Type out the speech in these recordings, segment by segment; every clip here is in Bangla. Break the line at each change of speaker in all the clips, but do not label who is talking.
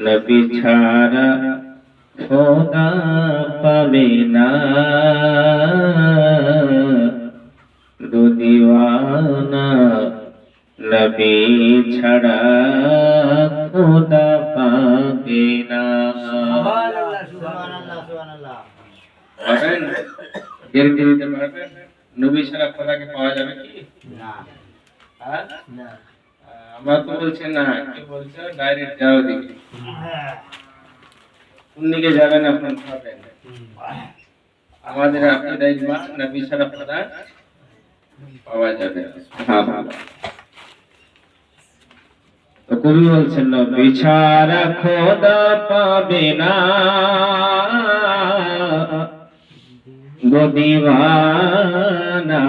নবী ছাড়া খোদা পাবে না। দু দিওয়ানা নবী ছাড়া খোদা পাবে না। গ্যারেন্টি দিতে পারবেন? নবী ছাড়া খোদাকে পাওয়া যাবে কি? হ্যাঁ? আমরা তো না বলছে? ডাইরেক্ট যাও দিকে যাবেন আপনার আমাদের পাওয়া যাবে। তো কবি বলছেন নবী ছাড়া খোদা পাবে না। গো দিওয়ানা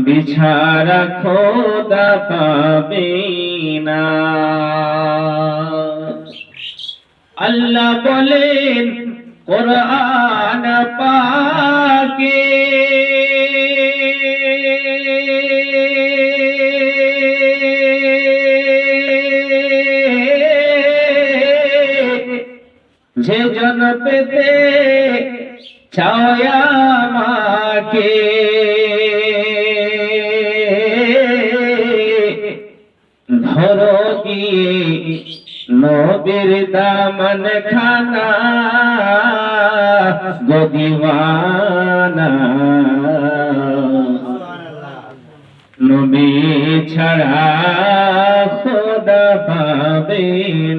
নবী ছাড়া খোদা পাবে না। আল্লাহ বলেন কোরআন পাকে। যে জন পেতে ছায়া মাকে নবীর দামন খানা গদিওয়ানা নবী ছাড়া খোদা পাবে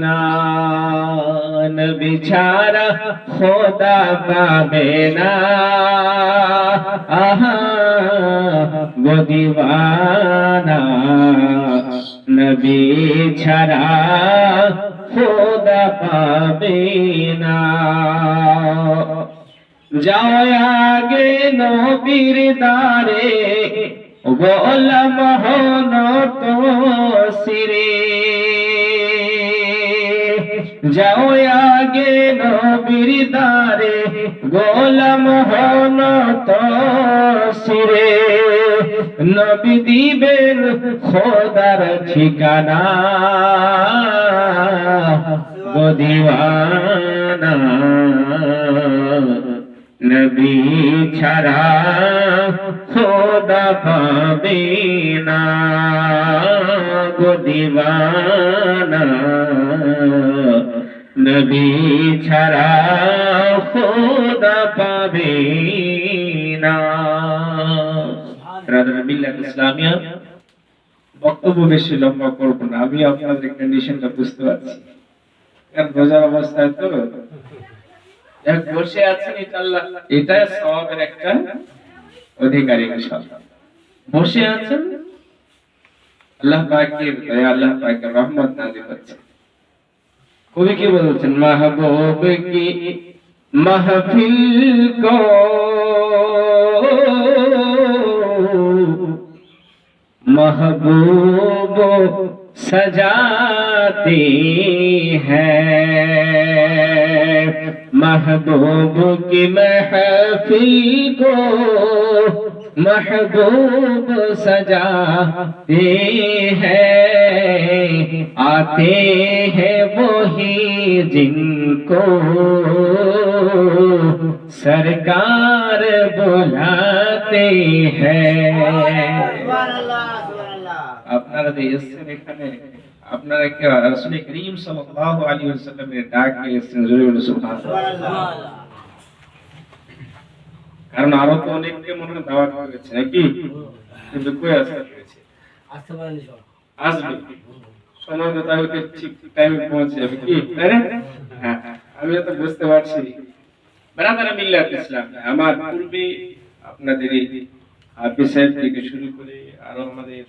না। নবী ছাড়া খোদা পাবে না। আহা গদিওয়ানা নবী ছাড়া খোদা পাবে না। যাও আগে নবীর দারে গোলাম হন তো সিরে। যাও আগে নবীর দারে গোলাম হন তো সিরে নবী দিবেন খোদার ঠিকানা গদিওয়ানা নবী ছাড়া খোদা পাবে না গদিওয়ানা নবী ছাড়া খোদা পাবে না। ইসলামিয়া, বক্তব্য বেশি লম্বা না, আমি আপনাদের কন্ডিশনটা বুঝতে পারছি। অবস্থায় তো বসে আছেন এটা সওয়াবের একটা অধিকারী বসে আছেন, আল্লাহ পাকের আল্লাহ পাকের রহমত হচ্ছে। কবি কি বলছেন মাহবুব কি महफिल को महबूब सजाती है महबूब की महफिल को महबूब सजाते हैं आते हैं वही जिनको सरकार बुलाते हैं আপনারা যে এসছেন এখানে আপনারা কি রাসূল করিম সাল্লাল্লাহু আলাইহি ওয়াসাল্লামের ডাকে এসছেন জোরে বলে সুবহানাল্লাহ কারণ আরো তো অনেককে মনে হয় দাওয়াত করেছে নাকি কিন্তু কই আসতে পেরেছে আসবে সময় ঠিক টাইমে পৌঁছে যাবে। কি? তাই না? হ্যাঁ আমি তো বুঝতে পারছি। ইসলাম। আমার পূর্বে আপনাদের হাফিজ সাহেব থেকে শুরু করে আরও আমাদের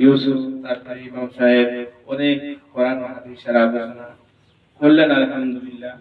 ইউসুফ, তারপরে ইমাম সাহেব, অনেক কোরআন হাদিসের আলোচনা করলেন, আলহামদুলিল্লাহ।